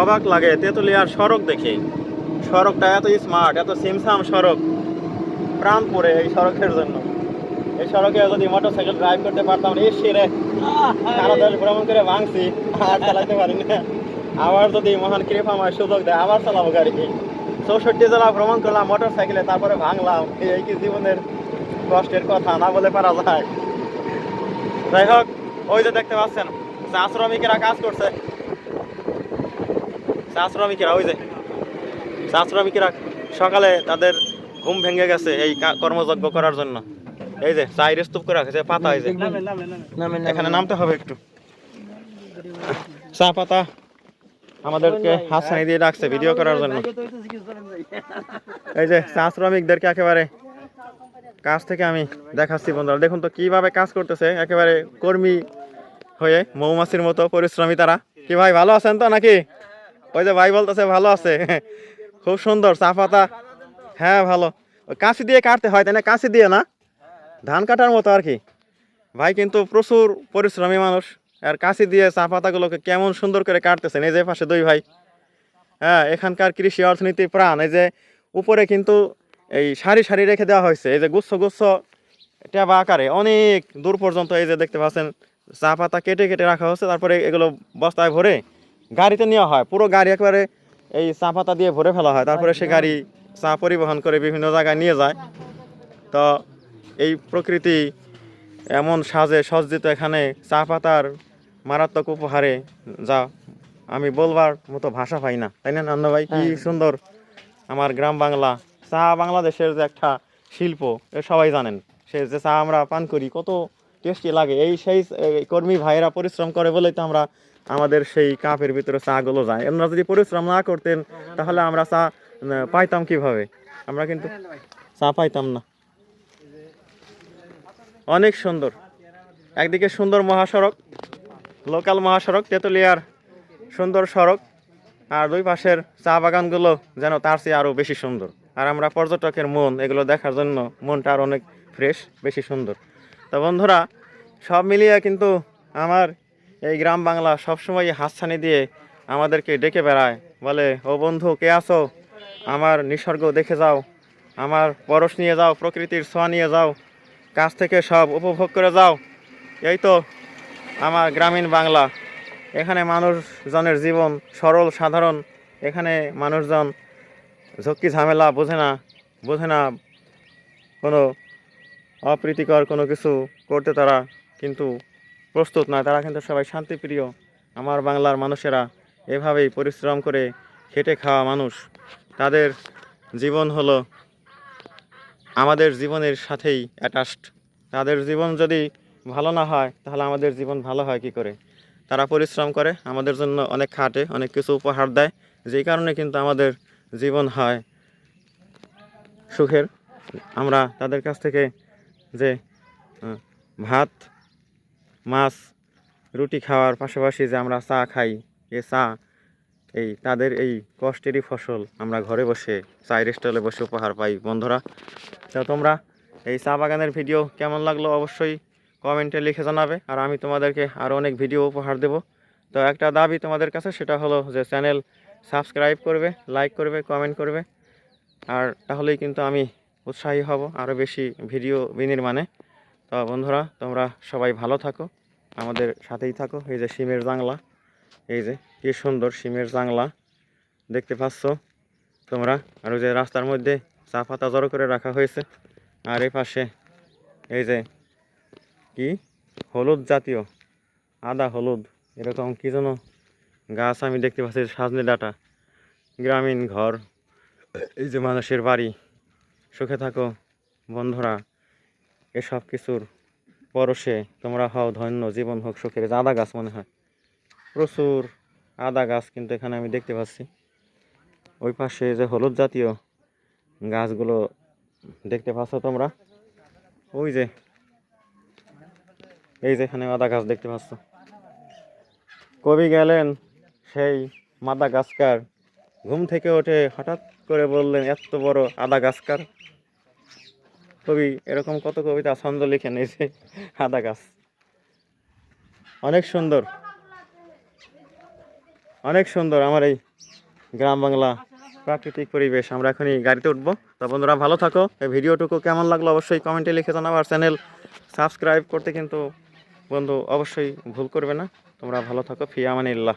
অবাক লাগে, তেঁতুলিয়ার সড়ক দেখে। সড়কটা এত স্মার্ট এত সিমসাম সড়ক, প্রাণ পড়ে এই সড়কের জন্য। এই সড়কে যদি মোটর সাইকেল ড্রাইভ করতে পারতাম, এই সেরে সারা ভ্রমণ করে ভাঙছি, আর চালাতে পারি না। আবার যদি মহান কৃপাময় সুযোগ দেয়, আবার চালাবো গাড়ি। চৌষট্টি জেলা ভ্রমণ করলাম মোটর সাইকেলে তারপরে ভাঙলাম। এই কি জীবনের কষ্টের কথা, না বলে পারা যায়। যাই হোক, ওই যে দেখতে পাচ্ছেন চা শ্রমিকেরা কাজ করছে। চা শ্রমিকেরা ওই যে চা শ্রমিকেরা সকালে তাদের ঘুম ভেঙে গেছে এই কর্মযজ্ঞ করার জন্য। এই যে চায়ের স্তূপ করে রাখেছে পাতা এই যে। এখানে নামতে হবে একটু। চা পাতা আমাদেরকে হাসানি দিয়ে রাখছে ভিডিও করার জন্য। এই যে চা শ্রমিকদেরকে একেবারে কাজ থেকে আমি দেখাচ্ছি বন্ধুরা। দেখুন তো কীভাবে কাজ করতেছে একেবারে কর্মী হয়ে মৌমাছির মতো পরিশ্রমী তারা। কি ভাই ভালো আছেন তো নাকি? ওই যে ভাই বলতেছে, ভালো আছে। খুব সুন্দর, চা পাতা। হ্যাঁ ভালো। কাঁচি দিয়ে কাটতে হয়, তাই না? কাঁচি দিয়ে না? ধান কাটার মতো আর কি। ভাই কিন্তু প্রচুর পরিশ্রমী মানুষ। আর কাঁচি দিয়ে চা পাতাগুলোকে কেমন সুন্দর করে কাটতেছেন। এই যে পাশে দুই ভাই। হ্যাঁ এখানকার কৃষি অর্থনীতি প্রাণ। এই যে উপরে কিন্তু এই সারি সারি রেখে দেওয়া হয়েছে। এই যে গুচ্ছ গুচ্ছ ট্যাবা আকারে অনেক দূর পর্যন্ত এই যে দেখতে পাচ্ছেন, চা পাতা কেটে কেটে রাখা হচ্ছে তারপরে এগুলো বস্তায় ভরে গাড়িতে নেওয়া হয়। পুরো গাড়ি একবারে এই চা পাতা দিয়ে ভরে ফেলা হয়। তারপরে সে গাড়ি চা পরিবহন করে বিভিন্ন জায়গায় নিয়ে যায়। তো এই প্রকৃতি এমন সাজে সজ্জিত এখানে চা পাতার মারাত্মক উপহারে যা আমি বলবার মতো ভাষা পাই না। তাই না নান্দ ভাই? কি সুন্দর আমার গ্রাম বাংলা। চা বাংলাদেশের যে একটা শিল্প এ সবাই জানেন। সে যে চা আমরা পান করি কত টেস্টি লাগে। এই সেই কর্মী ভাইয়েরা পরিশ্রম করে বলেই তো আমরা আমাদের সেই কাপের ভিতরে চাগুলো যায়। এনারা যদি পরিশ্রম না করতেন, তাহলে আমরা চা পাইতাম কীভাবে? আমরা কিন্তু চা পাইতাম না। অনেক সুন্দর। একদিকে সুন্দর মহাসড়ক, লোকাল মহাসড়ক, তেঁতুলিয়ার সুন্দর সড়ক, আর দুই পাশের চা বাগানগুলো যেন তার চেয়ে আরও বেশি সুন্দর। আর আমরা পর্যটকের মন, এগুলো দেখার জন্য মনটা আর অনেক ফ্রেশ বেশি সুন্দর। তো বন্ধুরা, সব মিলিয়ে কিন্তু আমার এই গ্রাম বাংলা সবসময় হাতছানি দিয়ে আমাদেরকে ডেকে বেড়ায়। বলে, ও বন্ধু, কে আছো? আমার নিসর্গ দেখে যাও। আমার পরশ নিয়ে যাও, প্রকৃতির ছোঁয়া নিয়ে যাও। কাছ থেকে সব উপভোগ করে যাও। এই তো আমার গ্রামীণ বাংলা। এখানে মানুষজনের জীবন সরল, সাধারণ। এখানে মানুষজন ঝক্কি ঝামেলা বোঝে না বোঝে না কোনো অপ্রীতিকর কোনো কিছু করতে তারা। কিন্তু প্রস্তুত নয়, তারা কিন্তু সবাই শান্তিপ্রিয়। আমার বাংলার মানুষেরা এভাবেই পরিশ্রম করে খেটে খাওয়া মানুষ। তাদের জীবন হলো আমাদের জীবনের সাথেই অ্যাটাচড তাদের জীবন যদি ভালো না হয়, তাহলে আমাদের জীবন ভালো হয় কি করে? তারা পরিশ্রম করে, আমাদের জন্য অনেক খাটে, অনেক কিছু উপহার দেয়। যেই কারণে কিন্তু আমাদের জীবন হয় সুখের। আমরা তাদের কাছ থেকে যে ভাত মাছ, রুটি খাওয়ার পাশাপাশি যে আমরা চা খাই, এ চা, এই তাদের এই কষ্টেরই ফসল। আমরা ঘরে বসে, চায়ের স্টলে বসে উপহার পাই। বন্ধুরা, তো তোমরা এই চা বাগানের ভিডিও কেমন লাগল অবশ্যই কমেন্টে লিখে জানাবে। আর আমি তোমাদেরকে আরও অনেক ভিডিও উপহার দেব। তো একটা দাবি তোমাদের কাছে, সেটা হলো যে চ্যানেল সাবস্ক্রাইব করবে, লাইক করবে, কমেন্ট করবে। আর তাহলেই কিন্তু আমি উৎসাহী হব আরও বেশি ভিডিও বিনির্মাণে। তো বন্ধুরা, তোমরা সবাই ভালো থাকো, আমাদের সাথেই থাকো। এই যে সিমের জাংলা এই যে কি সুন্দর সিমের জাংলা দেখতে পাচ্ছ তোমরা। আর ওই যে রাস্তার মধ্যে চা পাতা জড়ো করে রাখা হয়েছে। আর এই পাশে এই যে কি? হলুদ জাতীয়, আদা, হলুদ, এরকম কি যেন গাছ আমি দেখতে পাচ্ছি সাজনে ডাটা। গ্রামীণ ঘর, এই যে মানুষের বাড়ি। সুখে থাকো বন্ধুরা। এসব কিছুর পরশে তোমরা হও ধন্য, জীবন হোক সুখের। আদা গাছ মনে হয়। প্রচুর আদা গাছ কিন্তু এখানে আমি দেখতে পাচ্ছি। ওই পাশে যে হলুদ জাতীয় গাছগুলো দেখতে পাচ্ছ তোমরা। ওই যে, এই যে এখানে আদা গাছ দেখতে পাচ্ছ। কবি গেলেন সেই মাদা গাছকার। ঘুম থেকে ওঠে হঠাৎ করে বললেন, এত বড় আদা গাছকার? কবি, এরকম কত কবিতা ছন্দ লিখে যে, আদা গাছ। অনেক সুন্দর। অনেক সুন্দর আমার এই গ্রাম বাংলা প্রাকৃতিক পরিবেশ। আমরা এখনই গাড়িতে উঠবো। তো বন্ধুরা, ভালো থাকো। এই ভিডিওটুকু কেমন লাগল অবশ্যই কমেন্টে লিখে জানাব আর চ্যানেল সাবস্ক্রাইব করতে কিন্তু বন্ধু অবশ্যই ভুল করবে না। তোমরা ভালো থাকো। ফিয়ামানিল্লাহ।